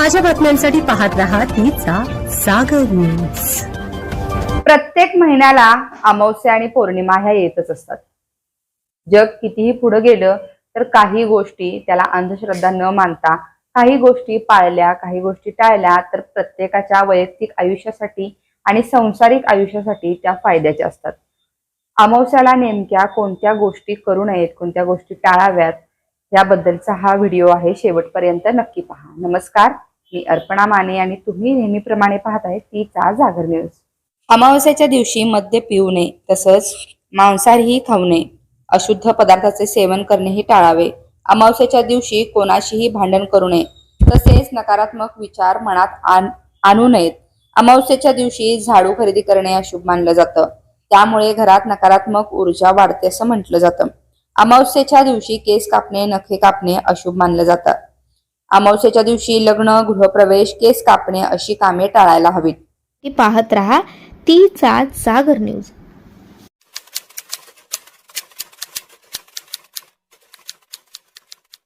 ताज्या बातम्यांसाठी पाहत राहा तिचा सागर न्यूज प्रत्येक महिन्याला अमावस्या आणि पौर्णिमा ह्या येतच असतात. जग कितीही पुढे गेलं तर काही गोष्टी त्याला अंधश्रद्धा न मानता काही गोष्टी पाळल्या काही गोष्टी टाळल्या तर प्रत्येकाच्या वैयक्तिक आयुष्यासाठी आणि संसारिक आयुष्यासाठी त्या फायद्याच्या असतात. अमावस्याला नेमक्या कोणत्या गोष्टी करू नयेत कोणत्या गोष्टी टाळाव्यात याबद्दलचा हा व्हिडिओ आहे शेवटपर्यंत नक्की पहा. नमस्कार. मी अर्पणा माने आणि तुम्ही नेहमीप्रमाणे पाहत आहे तीचा जागर न्यूज अमावस्याच्या दिवशी मद्य पिऊ नये तसंच मांसाहारही खाऊ नये. अशुद्ध पदार्थाचे सेवन करणेही टाळावे. अमावस्याच्या दिवशी कोणाशीही भांडण करू नये. तसेच नकारात्मक विचार मनात आण आणू नयेत. अमावस्याच्या दिवशी झाडू खरेदी करणे अशुभ मानलं जातं. त्यामुळे घरात नकारात्मक ऊर्जा वाढते असं म्हटलं जातं. अमावस्येच्या दिवशी केस कापणे नखे कापणे अशुभ मानलं जातं. अमावस्येच्या दिवशी लग्न गृहप्रवेश केस कापणे अशी कामे टाळायला हवीत. की पाहत रहा. तीचा जागर न्यूज.